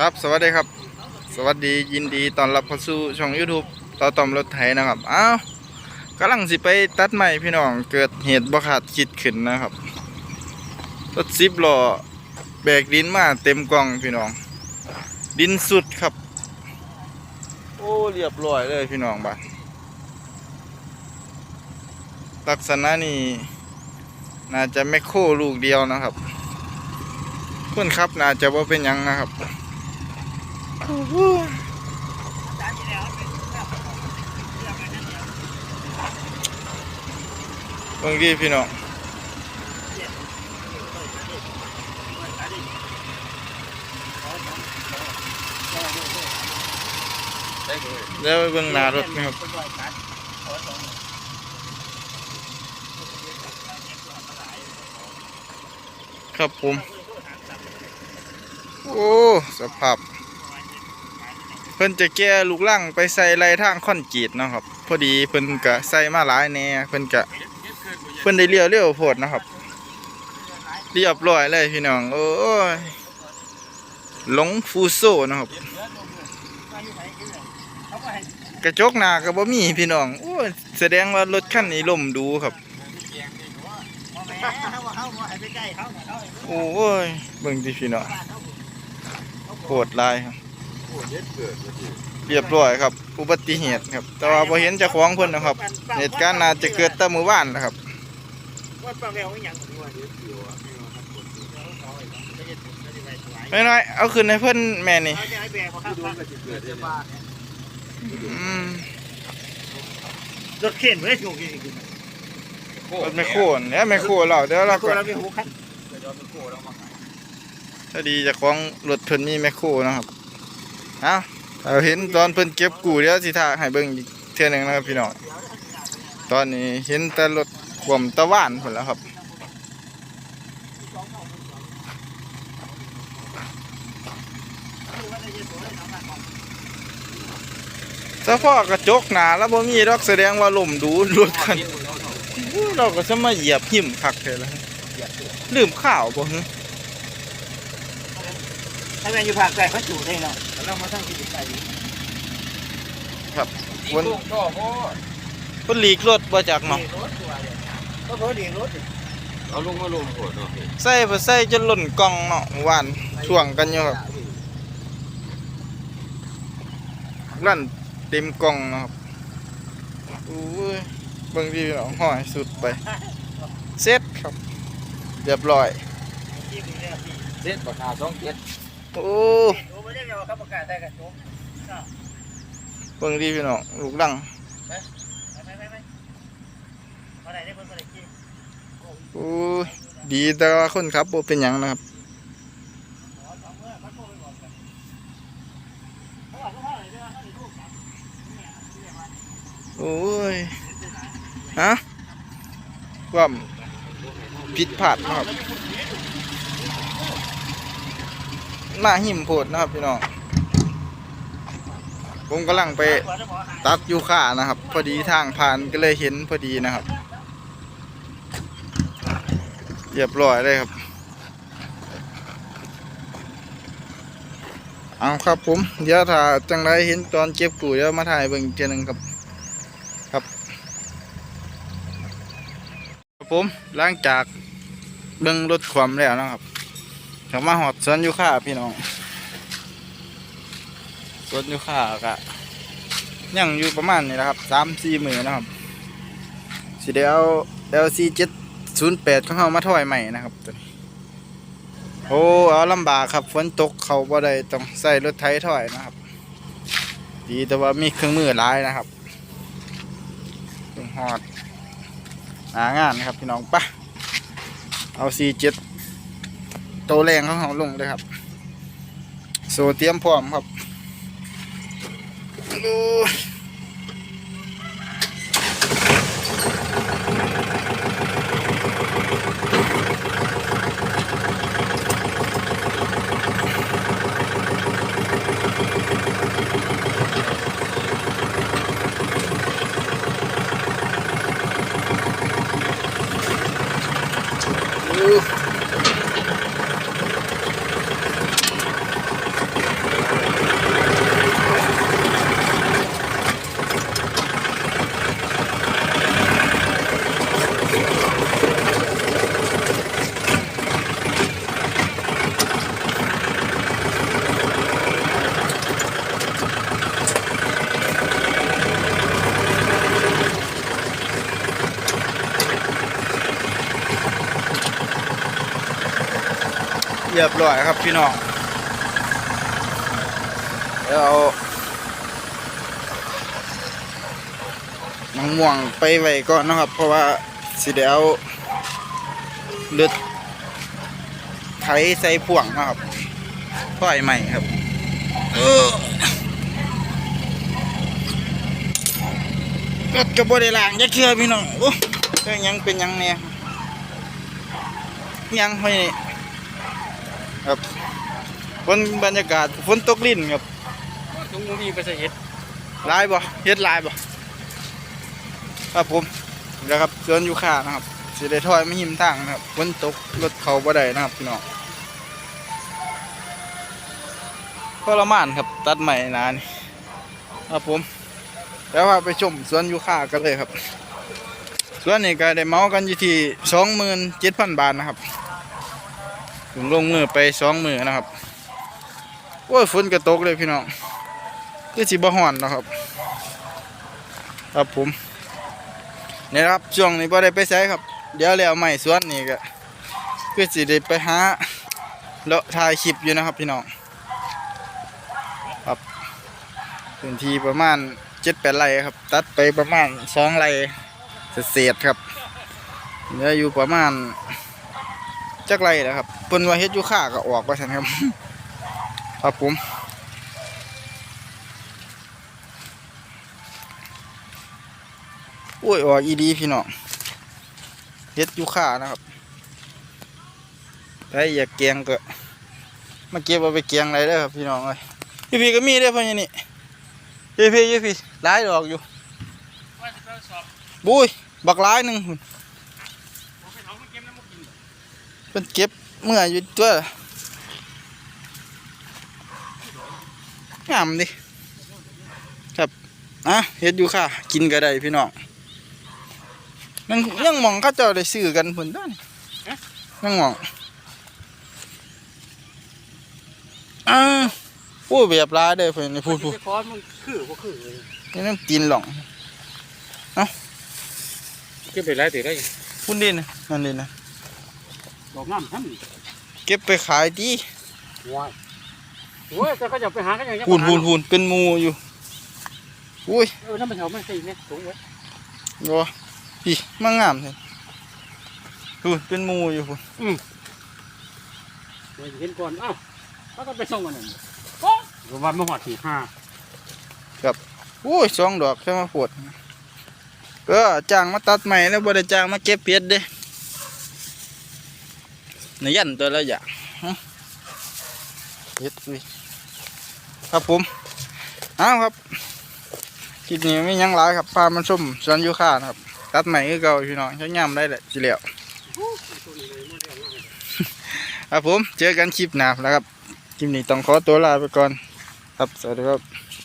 ครับสวัสดีครับ สวัสดียินดีตอนรับเข้าสู่ช่อง YouTube ต่อต่อมรถไถนะครับอ้าวกำลังสิไปตัดใหม่พี่น้องเกิดเหตุบ่คาดคิดขึ้นนะครับรถซิบล้อแบกดินมาเต็มกล่องพี่น้อง ดินสุดครับ โอ้เรียบร้อยเลยพี่น้องบ้านลักษณะนี้น่าจะแมคโครลูกเดียวนะครับคนครับน่าจะว่าเป็นยังนะครับ บางทีพี่น้องแล้วไปเบิ่งหน้ารถนะครับครับผม โอ้ สภาพ เพิ่นจะแก้ลูกล่างไปใส่ไรทางคอนกรีตนะครับ พอดีเพิ่นก็ใส่มาหลายแน่เพิ่นก็เพิ่นได้เลี้ยวเลี้ยวโพดนะครับเรียบร้อยเลยพี่น้องโอ้ยหลงฟูโซนะครับ กระจกหน้าก็บ่มีพี่น้องโอ้ยแสดงว่ารถคันนี้ล่มดูครับโอ้ยเบิ่งดิพี่น้องโหดลายครับ เรียบร้อยครับ อุบัติเหตุครับ แต่ว่าพอเห็นเจ้าของเพิ่นนะครับ เหตุการณ์น่าจะเกิดตั้งมื้อวานนะครับว่าปลาแมวไม่ยังผมว่าไม่น้อยๆเอาขึ้นให้เพิ่นแม่นี่เขาจะให้แบกมาข้างบ้านอืมรถเข็นไม่ได้ถูกจริงรถไม่โค่นแล้วไม่โค่นเราเดี๋ยวๆเราตัก็วเราเป็นหูคันถ้าดีเจ้าของรถเพิ่นมีแมคโครนะครับ เอาเอาเห็นตอนเพิ่นเก็บกูเดี๋ยวสิท่าให้เบิ่งอีกเทื่อหนึงนะครับพี่น้องตอนนี้เห็นแต่รถขวมตะว่านพุ่นแล้วครับถ้าพ่อกระจกหนาแล้วบ่มีดอกแสดงว่าลมดูรถคันเราก็จะมาเหยียบหิมคักเถอะแล้วลืมข้าวบ่ฮึ ถ้าแมนอยู่ภาคใต้เขาจู่ได้เนาะเรามาทั้งที่ใต้คนคนหลีกรถบ่จักเนาะรถตัวเนี่ยก็เพราะดีรถเอาลงมาลงโหดเนาะใส่บ่ใส่จนหล่นกล่องเนาะเมื่อวานช่วงกันอยู่ครับลั่นเต็มกล่องเนาะครับอู้ยเบิ่งดีเนาะห้อยสุดไปเสร็จครับ เรียบร้อยที่มีเนี่ยพี่เซ็ตราคาสองเจ็ด โอ้โอ้ไม่ได้เกี่ยวกับประกาศได้กันโจ๊กเบิ่งดีพี่น้องลูกดังไปไปไปไปมาไหนได้เพิ่มอะไรกี้โอ้ยดีแต่ว่าคนขับบ่เป็นหยังนะครับโอ้ยฮะความผิดพลาดนะครับ หน้าหิมโพดนะครับพี่น้องผมกำลังไปตัดยูค่านะครับ พอดีทางผ่านก็เลยเห็นพอดีนะครับเรียบร้อยเลยครับ เอาครับผมเดี๋ยวถ้าจังไรเห็นตอนเก็บกูเดี๋ยวมาถ่ายเบิ่งเทีนึงครับครับครับผมหลังจากเบิ่งรถความแล้วนะครับ เขามาหอดสวนยูค่าพี่น้องสวนยูค่ากะยังอยู่ประมาณนี้นะครับสามสี่หมื่นนะครับสิเดียว LC เจ็ดศูนย์แปดของเขามาถอยใหม่นะครับตัวนี้โอ้เอาลำบากครับฝนตกเขาบ่ได้ต้องใส่รถไถถอยนะครับ ดีแต่ว่ามีเครื่องมือหลายนะครับหอดหางานนะครับพี่น้องปะเอาซีเจ็ด โตแรงของเขาลงเลยครับ โซเตรียมพร้อมครับ เรียบร้อยครับพี่น้องเดี๋ยวเอามะม่วงไปไว้ก่อนนะครับ เพราะว่าสิเดี๋ยวเลือดไถใส่พ่วงนะครับพ่อยใหม่ครับเออรถกระบได้ล้างยักเชื่อพี่น้องโอ้เอ้ยยังเป็นยังเนี่ยยังไม่ ครับบนบรรยากาศฝนตกลิ้นครับถุงมือมีไปใส่เห็ดลายบ่เฮ็ดลายบ่ครับผมแล้วครับสวนยูคานะครับสิได้ถอยไม่หิมทางนะครับฝนตกรถเขาบ่ได้นะครับพี่น้องทรมานครับตัดใหม่นานครับผมแล้วพาไปชมสวนยูคากันเลยครับสวนนี้ก็ได้เมากันอยู่ที่สองหมื่นเจ็ดพันบาทนะครับ ถึงลงมือไปสองมือนะครับโอ้ยฝนก็ตกเลยพี่น้องคือสิบ่ฮ้อนนะครับ ครับผมนี่นะครับช่วงนี้บ่ได้ไปใช้ครับ เดี๋ยวแล้วใหม่สวนนี่ก็คือสิได้ไปหาเลาะถ่ายคลิปอยู่นะครับพี่น้องครับพื้นที่ประมาณเจ็ดแปดไร่ครับ ตัดไปประมาณสองไร่เศษครับเหลืออยู่ประมาณ จักไรนะครับเพิ่นว่าเฮ็ดอยู่ค่าก็ออกไปซั่นครับ ครับผมโอ้ยออกอีดีพี่น้องเฮ็ดอยู่ค่านะครับถ้าอยากแกงก็มาเก็บเอาไปแกงอะไรเด้ครับพี่น้องเอ้ยพี่พี่ก็มีเด้พ่อนี่นี่พี่พี่พี่พี่หลายดอกอยู่บุ้ยบักหลายหนึ่งพุ่น ผมไปท้องมันเก็บน้ำมันกิน เพิ่นเก็บเมื่ออยู่ตัวงามดิครับอะเฮ็ดอยู่ค่ะ กินก็ได้พี่น้องยังยังมองเขาเจ้าได้ซื้อกันพุ่นเด้อนี่ยังมองอ่าโอ้ยแบบหลายเด้อเพิ่นนี่พูดพูดคอนมันคือก็คือเลยนี่น้ำกินหล่องเก็บไปหลายตีได้พุ่นดินะนั่นดินะ ดอกน้ำทั้งเก็บไปขายดีว้ายโอ้ยแต่ก็จะไปหากันอย่างเงี้ยพูนพูนพูนเป็นหมูอยู่อุ้ยเออน้ำมันแถวมันสี่เมตรสูงไว้รอพี่มางามเลยพูนเป็นหมูอยู่พูนเดี๋ยวจะเห็นก่อนอ้าวแล้วก็ไปส่งกันนั่นโอ้ยวันมาหอดสี่ห้าอุ้ยสองดอกแค่มาปวดเออจ้างมาตัดใหม่แล้วบ่ได้จ้างมาเก็บเพชรเด้ ในยันตัวละอย่างฮะเพชรอุ้ยครับผมอ้าวครับคลิปนี้ไม่ยังหลายครับพามันชมสวนยูคานะครับตัดใหม่คือเก่าพี่น้องใช้งามได้แหละสิเหลียวครับผมเจอกันคลิปหน้าแล้วครับคลิปนี้ต้องขอตัวลาไปก่อน ครับสวัสดีครับ